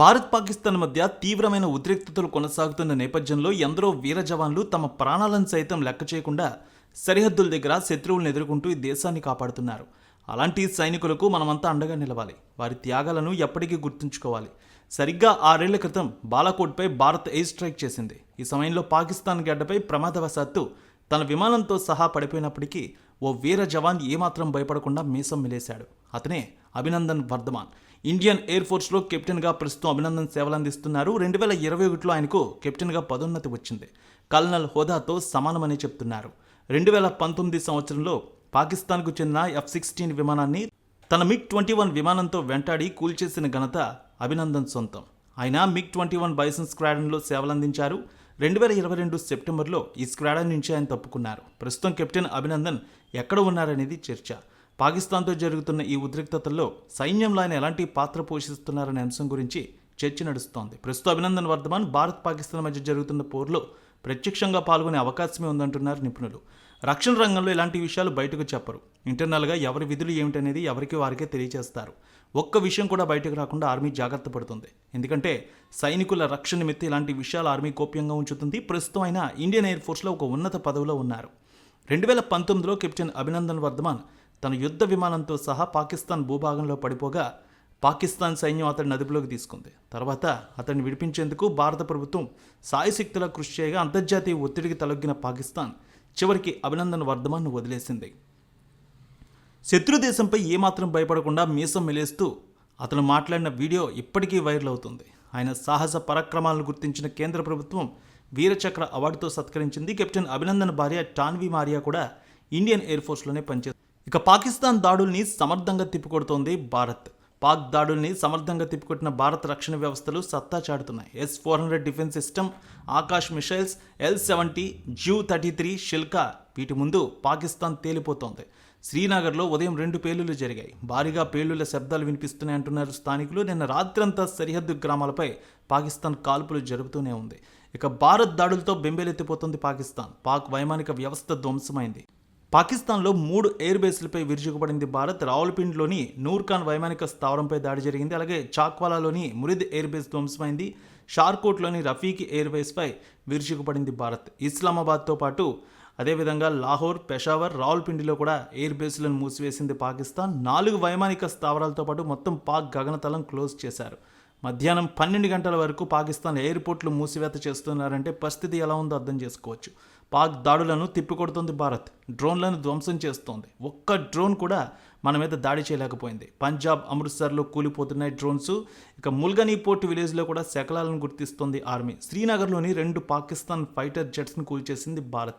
భారత్ పాకిస్తాన్ మధ్య తీవ్రమైన ఉద్రిక్తతలు కొనసాగుతున్న నేపథ్యంలో ఎందరో వీర జవాన్లు తమ ప్రాణాలను సైతం లెక్క చేయకుండా సరిహద్దుల దగ్గర శత్రువులను ఎదుర్కొంటూ ఈ దేశాన్ని కాపాడుతున్నారు. అలాంటి సైనికులకు మనమంతా అండగా నిలవాలి. వారి త్యాగాలను ఎప్పటికీ గుర్తుంచుకోవాలి. సరిగ్గా ఆరేళ్ళ క్రితం బాలాకోట్పై భారత్ ఎయిర్ స్ట్రైక్ చేసింది. ఈ సమయంలో పాకిస్తాన్ గడ్డపై ప్రమాదవశాత్తు తన విమానంతో సహా పడిపోయినప్పటికీ ఓ వీర జవాన్ ఏమాత్రం భయపడకుండా మీసం మిలేశాడు. అతనే అభినందన్ వర్ధమాన్. ఇండియన్ ఎయిర్ ఫోర్స్లో కెప్టెన్గా ప్రస్తుతం అభినందన్ సేవలందిస్తున్నారు రెండు వేల ఇరవై ఒకటిలో ఆయనకు కెప్టెన్గా పదోన్నతి వచ్చింది. కల్నల్ హోదాతో సమానమని చెప్తున్నారు. రెండు వేల పంతొమ్మిది సంవత్సరంలో పాకిస్తాన్కు చెందిన ఎఫ్ సిక్స్టీన్ విమానాన్ని తన మిగ్ ట్వంటీ వన్ విమానంతో వెంటాడి కూల్చేసిన ఘనత అభినందన్ సొంతం. ఆయన మిగ్ ట్వంటీ వన్ బైసన్ స్క్వాడన్లో సేవలందించారు రెండు వేల ఇరవై రెండు సెప్టెంబర్లో ఈ స్క్వాడన్ నుంచి ఆయన తప్పుకున్నారు. ప్రస్తుతం కెప్టెన్ అభినందన్ ఎక్కడ ఉన్నారనేది చర్చ. పాకిస్తాన్తో జరుగుతున్న ఈ ఉద్రిక్తతల్లో సైన్యంలో ఆయన ఎలాంటి పాత్ర పోషిస్తున్నారనే అంశం గురించి చర్చ నడుస్తోంది. ప్రస్తుత అభినందన్ వర్ధమాన్ భారత్ పాకిస్తాన్ మధ్య జరుగుతున్న పోరులో ప్రత్యక్షంగా పాల్గొనే అవకాశమే ఉందంటున్నారు నిపుణులు. రక్షణ రంగంలో ఇలాంటి విషయాలు బయటకు చెప్పరు. ఇంటర్నల్గా ఎవరి విధులు ఏమిటనేది ఎవరికి వారికే తెలియజేస్తారు ఒక్క విషయం కూడా బయటకు రాకుండా ఆర్మీ జాగ్రత్త పడుతుంది. ఎందుకంటే సైనికుల రక్షణ నిమిత్తం ఇలాంటి విషయాలు ఆర్మీ గోప్యంగా ఉంచుతుంది. ప్రస్తుతం ఆయన ఇండియన్ ఎయిర్ ఫోర్స్లో ఒక ఉన్నత పదవిలో ఉన్నారు. రెండు వేల పంతొమ్మిదిలో కెప్టెన్ అభినందన్ వర్ధమాన్ తన యుద్ధ విమానంతో సహా పాకిస్తాన్ భూభాగంలో పడిపోగా పాకిస్తాన్ సైన్యం అతడిని అదుపులోకి తీసుకుంది. తర్వాత అతన్ని విడిపించేందుకు భారత ప్రభుత్వం సాయశక్తులా కృషి చేయగా అంతర్జాతీయ ఒత్తిడికి తలొగ్గిన పాకిస్తాన్ చివరికి అభినందన్ వర్ధమాన్ను వదిలేసింది. శత్రు దేశంపై ఏమాత్రం భయపడకుండా మీసం మెలేస్తూ అతను మాట్లాడిన వీడియో ఇప్పటికీ వైరల్ అవుతుంది. ఆయన సాహస పరాక్రమాలను గుర్తించిన కేంద్ర ప్రభుత్వం వీరచక్ర అవార్డుతో సత్కరించింది. కెప్టెన్ అభినందన్ భార్య టాన్వి మారియా కూడా ఇండియన్ ఎయిర్ ఫోర్స్లోనే పనిచేస్తుంది ఇక పాకిస్తాన్ దాడుల్ని సమర్థంగా తిప్పికొడుతోంది భారత్. పాక్ దాడుల్ని సమర్థంగా తిప్పికొట్టిన భారత రక్షణ వ్యవస్థలు సత్తా చాటుతున్నాయి. S four hundred defence system Akash missiles L seventy ZU thirty three Shilka వీటి ముందు పాకిస్తాన్ తేలిపోతోంది. శ్రీనగర్లో ఉదయం రెండు పేలుళ్ళు జరిగాయి. భారీగా పేలుళ్ళ శబ్దాలు వినిపిస్తున్నాయి అంటున్నారు స్థానికులు. నిన్న రాత్రంతా సరిహద్దు గ్రామాలపై పాకిస్తాన్ కాల్పులు జరుపుతూనే ఉంది. ఇక భారత్ దాడులతో బెంబేలెత్తిపోతుంది పాకిస్తాన్. పాక్ వైమానిక వ్యవస్థ ధ్వంసమైంది. పాకిస్తాన్లో మూడు ఎయిర్ బేస్లపై విరుచుకుపడింది భారత్. రావులపిండిలోని నూర్ఖాన్ వైమానిక స్థావరంపై దాడి జరిగింది. అలాగే చాక్వాలాలోని మురిద్ ఎయిర్ బేస్ ధ్వంసమైంది. షార్కోట్లోని రఫీక్ ఎయిర్ బేస్పై విరుచుకుపడింది భారత్. ఇస్లామాబాద్తో పాటు అదేవిధంగా లాహోర్ పెషావర్ రావులపిండిలో కూడా ఎయిర్ బేస్లను మూసివేసింది పాకిస్తాన్. నాలుగు వైమానిక స్థావరాలతో పాటు మొత్తం పాక్ గగనతలం క్లోజ్ చేశారు. మధ్యాహ్నం పన్నెండు గంటల వరకు పాకిస్తాన్ ఎయిర్పోర్ట్లు మూసివేత చేస్తున్నారంటే పరిస్థితి ఎలా ఉందో అర్థం చేసుకోవచ్చు. పాక్ దాడులను తిప్పికొడుతోంది భారత్. డ్రోన్లను ధ్వంసం చేస్తోంది. ఒక్క డ్రోన్ కూడా మన మీద దాడి చేయలేకపోయింది. పంజాబ్ అమృత్సర్లో కూలిపోతున్నాయి డ్రోన్స్. ఇక ముల్గనీ పోర్ట్ విలేజ్లో కూడా శకలాలను గుర్తిస్తోంది ఆర్మీ. శ్రీనగర్లోని రెండు పాకిస్తాన్ ఫైటర్ జెట్స్ను కూల్చేసింది భారత్.